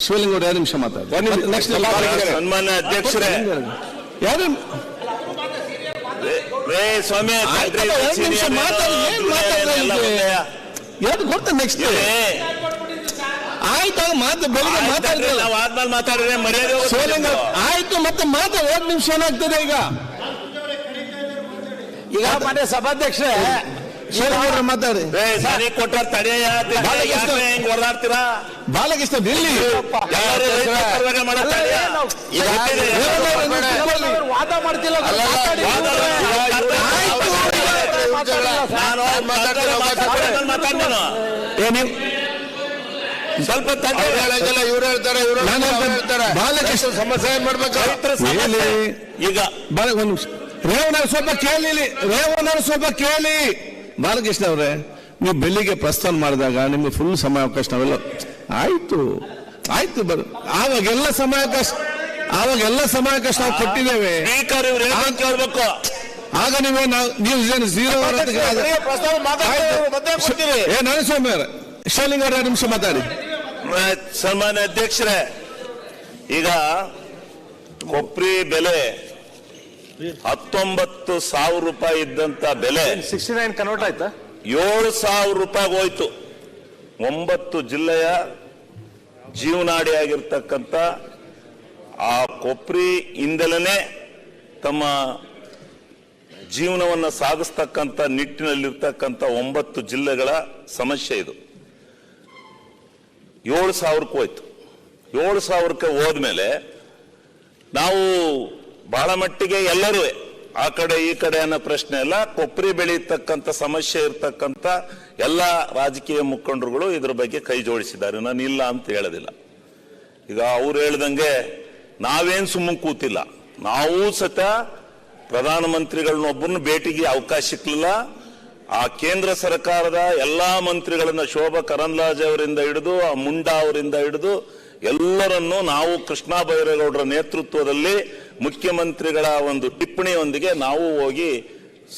ಶಿವಲಿಂಗೌಡ ಎರಡು ನಿಮಿಷ ಮಾತಾಡಿ ನೆಕ್ಸ್ಟ್ ಸನ್ಮಾನ್ಯ ಅಧ್ಯಕ್ಷರೇ ಯಾರು ರೇ ಸ್ವಾಮಿ ಆಯ್ತಲ್ಲ, ನಿಮಿಷ ಮಾತಾಡಿ, ಏನ್ ಮಾತಾಡ್ತಾ ಯಾರು ಗೊತ್ತ ನೆಕ್ಸ್ಟ್ ಆಯ್ತು ಮಾತು ಬೆಳಿಗ್ಗೆ ಮಾತಾಡಿದ್ರಲ್ಲ ನಾವು ಆದ್ಮೇಲೆ ಮಾತಾಡಿದ್ರೆ ಮರ್ಯಾದೆ ಶಿವಲಿಂಗ ಆಯ್ತು ಮತ್ತೆ ಮಾತಾಡ ಎರಡು ನಿಮಿಷ ಏನಾಗ್ತದೆ ಈಗ ಈಗ ಮಾನ್ಯ ಸಭಾಧ್ಯಕ್ಷರೇ ಮಾತಾಡಿ ಕೊಟ್ಟಾರ ತಡೆಯ. ಹೆಂಗ್ ಬಾಲಕೃಷ್ಣ ಇಲ್ಲಿ ವಾದ ಮಾಡ್ತಿಲ್ಲ ಸ್ವಲ್ಪ. ಇವ್ರು ಹೇಳ್ತಾರೆ ಇವ್ರು ಹೇಳ್ತಾರೆ ಬಾಲಕೃಷ್ಣ ಸಮಸ್ಯೆ ಏನ್ ಮಾಡ್ಬೇಕು. ಈಗ ಬಾಲ ಒಂದು ನಿಮಿಷ ರೇವಣ್ಣ ಸ್ವಲ್ಪ ಕೇಳಿ. ರೇವಣ್ಣ ಸ್ವಲ್ಪ ಕೇಳಿ ಬಾಲಕೃಷ್ಣ ಅವರೇ ನೀವು ಬೆಳಿಗ್ಗೆ ಪ್ರಸ್ಥಾನ ಮಾಡಿದಾಗ ನಿಮ್ಗೆ ಫುಲ್ ಸಮಯಾವಕಾಶ ನಾವೆಲ್ಲ ಆಯ್ತು ಆಯ್ತು ಬರ್ ಆವಾಗೆಲ್ಲ ಸಮಯಾವಕಾಶ ಆವಾಗೆಲ್ಲ ಸಮಯಾವಕಾಶ ನಾವು ಕೊಟ್ಟಿದ್ದೇವೆ. ಆಗ ನೀವು ನಾವು ನೀವು ಮತ್ತೆ ಏ ನರಸ್ವಾಮಿ ಅವರೇ. ಶಿವಲಿಂಗ ಎರಡು ನಿಮಿಷ ಮಾತಾಡಿ. ಸನ್ಮಾನ್ಯ ಅಧ್ಯಕ್ಷರೇ ಈಗ ಕೊಪ್ರಿ ಬೆಲೆ ಹತ್ತೊಂಬತ್ತು ಸಾವಿರ ರೂಪಾಯಿ ಇದ್ದಂತ ಬೆಲೆ ಸಿಕ್ಸ್ಟಿ ನೈನ್ ಕನ್ವರ್ಟ್ ಆಯ್ತಾ? ಏಳು ಸಾವಿರ ರೂಪಾಯಿಗೆ ಹೋಯ್ತು. ಒಂಬತ್ತು ಜಿಲ್ಲೆಯ ಜೀವನಾಡಿಯಾಗಿರ್ತಕ್ಕಂಥ ಆ ಕೊಪ್ರಿ ಇಂದಲೇ ತಮ್ಮ ಜೀವನವನ್ನು ಸಾಗಿಸ್ತಕ್ಕಂಥ ನಿಟ್ಟಿನಲ್ಲಿರ್ತಕ್ಕಂಥ ಒಂಬತ್ತು ಜಿಲ್ಲೆಗಳ ಸಮಸ್ಯೆ ಇದು. ಏಳು ಸಾವಿರಕ್ಕೆ ಹೋಯ್ತು. ಏಳು ಸಾವಿರಕ್ಕೆ ಹೋದ್ಮೇಲೆ ನಾವು ಬಹಳ ಮಟ್ಟಿಗೆ ಎಲ್ಲರೂ ಆ ಕಡೆ ಈ ಕಡೆ ಅನ್ನೋ ಪ್ರಶ್ನೆ ಅಲ್ಲ ಕೊಬ್ಬರಿ ಬೆಳೀತಕ್ಕಂಥ ಸಮಸ್ಯೆ ಇರ್ತಕ್ಕಂಥ ಎಲ್ಲ ರಾಜಕೀಯ ಮುಖಂಡರುಗಳು ಇದ್ರ ಬಗ್ಗೆ ಕೈ ಜೋಡಿಸಿದ್ದಾರೆ. ನಾನು ಇಲ್ಲ ಅಂತ ಹೇಳೋದಿಲ್ಲ. ಈಗ ಅವ್ರು ಹೇಳ್ದಂಗೆ ನಾವೇನ್ ಸುಮ್ಮನೆ ಕೂತಿಲ್ಲ. ನಾವು ಸತ ಪ್ರಧಾನಮಂತ್ರಿಗಳನ್ನೊಬ್ಬರನ್ನ ಭೇಟಿಗೆ ಅವಕಾಶ ಸಿಕ್ಕಲಿಲ್ಲ ಆ ಕೇಂದ್ರ ಸರ್ಕಾರದ ಎಲ್ಲಾ ಮಂತ್ರಿಗಳನ್ನ ಶೋಭಾ ಕರಂದ್ಲಾಜೆ ಅವರಿಂದ ಹಿಡಿದು, ಆ ಮುಂಡಾ ಅವರಿಂದ ಹಿಡಿದು ಎಲ್ಲರನ್ನೂ ನಾವು ಕೃಷ್ಣ ಬೈರೇಗೌಡರ ನೇತೃತ್ವದಲ್ಲಿ ಮುಖ್ಯಮಂತ್ರಿಗಳ ಒಂದು ಟಿಪ್ಪಣಿಯೊಂದಿಗೆ ನಾವು ಹೋಗಿ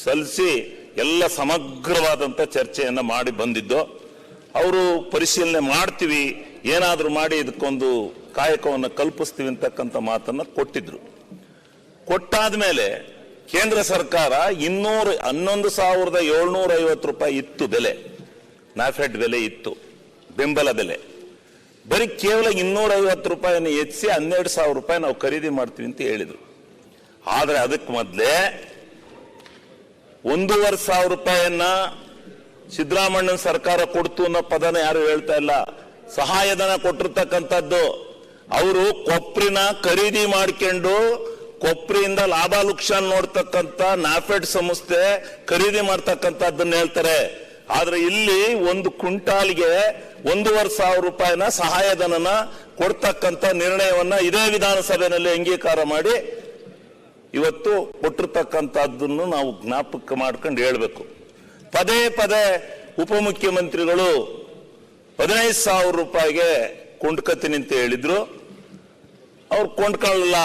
ಸಲ್ಲಿಸಿ ಎಲ್ಲ ಸಮಗ್ರವಾದಂಥ ಚರ್ಚೆಯನ್ನು ಮಾಡಿ ಬಂದಿದ್ದು. ಅವರು ಪರಿಶೀಲನೆ ಮಾಡ್ತೀವಿ, ಏನಾದರೂ ಮಾಡಿ ಇದಕ್ಕೊಂದು ಕಾಯಕವನ್ನು ಕಲ್ಪಿಸ್ತೀವಿ ಅಂತಕ್ಕಂಥ ಮಾತನ್ನು ಕೊಟ್ಟಿದ್ರು. ಕೊಟ್ಟಾದ್ಮೇಲೆ ಕೇಂದ್ರ ಸರ್ಕಾರ ಇನ್ನೂರು, ಹನ್ನೊಂದು ಸಾವಿರದ ಏಳ್ನೂರ ಐವತ್ತು ರೂಪಾಯಿ ಇತ್ತು ಬೆಲೆ. ನಾಫೆಡ್ ಬೆಲೆ ಇತ್ತು, ಬೆಂಬಲ ಬೆಲೆ. ಬರೀ ಕೇವಲ ಇನ್ನೂರ ಐವತ್ತು ರೂಪಾಯಿಯನ್ನು ಹೆಚ್ಚಿಸಿ ಹನ್ನೆರಡು ಸಾವಿರ ರೂಪಾಯಿ ನಾವು ಖರೀದಿ ಮಾಡ್ತೀವಿ ಅಂತ ಹೇಳಿದರು. ಆದರೆ ಅದಕ್ಕೆ ಮೊದಲೇ ಒಂದೂವರೆ ಸಾವಿರ ರೂಪಾಯಿಯನ್ನ ಸಿದ್ದರಾಮಣ್ಣನ ಸರ್ಕಾರ ಕೊಡ್ತು ಅನ್ನೋ ಪದನ ಯಾರು ಹೇಳ್ತಾ ಇಲ್ಲ. ಸಹಾಯಧನ ಕೊಟ್ಟಿರ್ತಕ್ಕಂಥದ್ದು. ಅವರು ಕೊಪ್ರಿನ ಖರೀದಿ ಮಾಡ್ಕೊಂಡು ಕೊಪ್ರಿಯಿಂದ ಲಾಭ ಲುಕ್ಷಾನ್ ನೋಡ್ತಕ್ಕಂಥ ನಾಫೆಡ್ ಸಂಸ್ಥೆ ಖರೀದಿ ಮಾಡ್ತಕ್ಕಂಥದ್ದನ್ನು ಹೇಳ್ತಾರೆ. ಆದ್ರೆ ಇಲ್ಲಿ ಒಂದು ಕ್ವಿಂಟಾಲ್ಗೆ ಒಂದೂವರೆ ಸಾವಿರ ರೂಪಾಯಿನ ಸಹಾಯಧನನ ಕೊಡ್ತಕ್ಕಂಥ ನಿರ್ಣಯವನ್ನ ಇದೇ ವಿಧಾನಸಭೆಯಲ್ಲಿ ಅಂಗೀಕಾರ ಮಾಡಿ ಇವತ್ತು ಕೊಟ್ಟಿರ್ತಕ್ಕಂಥದ್ದನ್ನು ನಾವು ಜ್ಞಾಪಕ ಮಾಡ್ಕೊಂಡು ಹೇಳ್ಬೇಕು. ಪದೇ ಪದೇ ಉಪಮುಖ್ಯಮಂತ್ರಿಗಳು ಹದಿನೈದು ಸಾವಿರ ರೂಪಾಯಿಗೆ ಕೊಂಡ್ಕತೀನಿ ಅಂತ ಹೇಳಿದ್ರು. ಅವ್ರು ಕೊಂಡ್ಕೊಳ್ಳಲ್ಲ.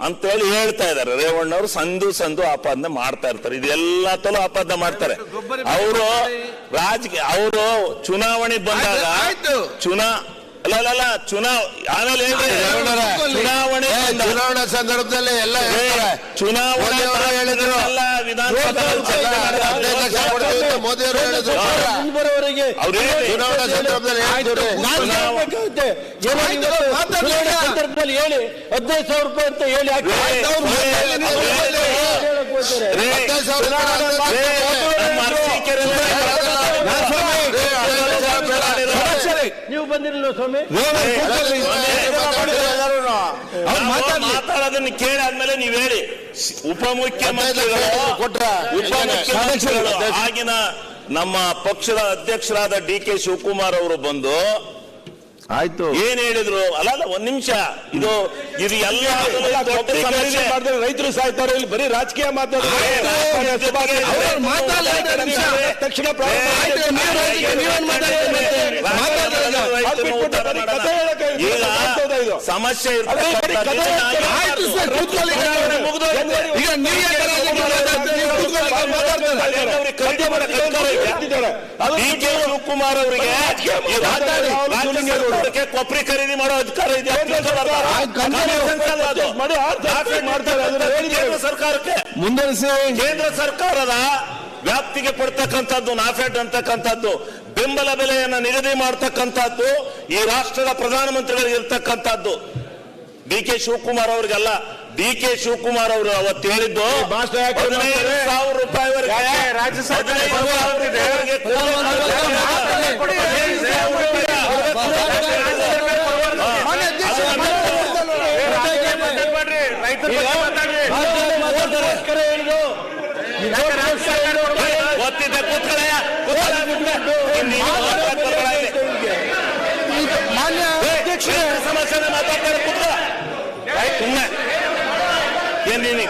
ಅಂತ ಹೇಳಿ ಹೇಳ್ತಾ ಇದ್ದಾರೆ. ರೇವಣ್ಣ ಅವರು ಸಂದು ಸಂದು ಆಪಾದನೆ ಮಾಡ್ತಾ ಇರ್ತಾರೆ. ಇದೆಲ್ಲ ತಲೂ ಆಪಾದನೆ ಮಾಡ್ತಾರೆ. ಅವರು ರಾಜಕೀಯ ಅವರು ಚುನಾವಣೆ ಬಂದಾಗ. ಚುನಾ ಅಲ್ಲ ಚುನಾವ್ ಆಮೇಲೆ. ಚುನಾವಣೆ ಚುನಾವಣಾ ಸಂದರ್ಭದಲ್ಲಿ ಎಲ್ಲ ಚುನಾವಣೆ ಹೇಳಿದ್ರು. ಎಲ್ಲ ವಿಧಾನಸಭೆಯಲ್ಲಿ ಚರ್ಚೆ ಎಲ್ಲ ಮಾಡಿದ್ರು. ಹದಿನೈದು ಲಕ್ಷ ಕೊಡ್ತೀವಿ ಅಂತ ಮೋದಿ ಅವರು ಹೇಳಿದ್ರು. ಚುನಾವಣಾ ಸಂದರ್ಭದಲ್ಲಿ ಹೇಳಿ. ಹದಿನೈದು ಸಾವಿರ ರೂಪಾಯಿ ಅಂತ ಹೇಳಿ ಹದಿನೈದು ಸಾವಿರ ಆಯ್ತು, ನೀವು ಬಂದಿರಲಿಲ್ಲ ಸ್ವಾಮಿ ಮಾತಾಡೋದನ್ನ ಕೇಳಾದ್ಮೇಲೆ ನೀವ್ ಹೇಳಿ ಉಪಮುಖ್ಯಮಂತ್ರಿಗಳು ಉಪಮುಖ್ಯಮಂತ್ರಿಗಳು ಆಗಿನ ನಮ್ಮ ಪಕ್ಷದ ಅಧ್ಯಕ್ಷರಾದ ಡಿ ಕೆ ಶಿವಕುಮಾರ್ ಅವರು ಬಂದು ಆಯ್ತು ಏನ್ ಹೇಳಿದ್ರು ಅಲ್ಲ ಅಲ್ಲ ಒಂದ್ ನಿಮಿಷ ಇದು ಇದು ಎಲ್ಲ. ರೈತರು ಸಾಯ್ತಾರೆ ಇಲ್ಲಿ ಬರೀ ರಾಜಕೀಯ ಮಾತಾಡ್ತೀರಿ ಸಮಸ್ಯೆ ಅದೇ ಬರೀ ಕಥೆ ಹೇಳ್ತಾರೆ. ಆಯ್ತು ಸರ್, ಕೂತ್ಕೊಳ್ಳಿ. ಈಗ ನೀವು ಯಾಕೆ ರಾಜಕೀಯ ಮಾತಾಡ್ತೀರಿ? ನೀವು ಕೂತ್ಕೊಳ್ಳಿ, ನಾನು ಮಾತಾಡ್ತೇನೆ. ಡಿ ಕೆ ಶಿವಕುಮಾರ್ ಅವರಿಗೆ ಕೊಬ್ಬರಿ ಖರೀದಿ ಮಾಡೋ ಅಧಿಕಾರ ಇದೆ ಸರ್ಕಾರಕ್ಕೆ ಮುಂದುವರಿಸಿ. ಕೇಂದ್ರ ಸರ್ಕಾರದ ವ್ಯಾಪ್ತಿಗೆ ಪಡ್ತಕ್ಕಂಥದ್ದು ನಾಫೆಡ್ ಅಂತಕ್ಕಂಥದ್ದು ಬೆಂಬಲ ಬೆಲೆಯನ್ನು ನಿಗದಿ ಮಾಡ್ತಕ್ಕಂಥದ್ದು ಈ ರಾಷ್ಟ್ರದ ಪ್ರಧಾನಮಂತ್ರಿಗಳಿಗೆ ಇರ್ತಕ್ಕಂಥದ್ದು ಡಿ ಕೆ ಶಿವಕುಮಾರ್ ಅವರಿಗಲ್ಲ ಡಿ ಕೆ ಶಿವಕುಮಾರ್ ಅವರು ಅವತ್ತು ಹೇಳಿದ್ದು? ಸಾವಿರ ರೂಪಾಯಿವರೆಗೆ ರಾಜ್ಯ ಸರ್ಕಾರ ಹದಿನೈದು ಸಾವಿರ ರೂಪಾಯಿವರೆಗೆ ಹದಿನೈದು ಸಾವಿರ ರೂಪಾಯಿ. ಗೊತ್ತಿದೆ ಕೂತ್ಕೊಳ್ಳಯ್ಯ. ಏ, ರೈತರ ಸಮಸ್ಯೆನ ಮಾತಾಡ್ತಾರೆ ಕೂತ್ಕೊಳ್ಳ. ಸುಮ್ನೆ. ಏನ್ ನೀನು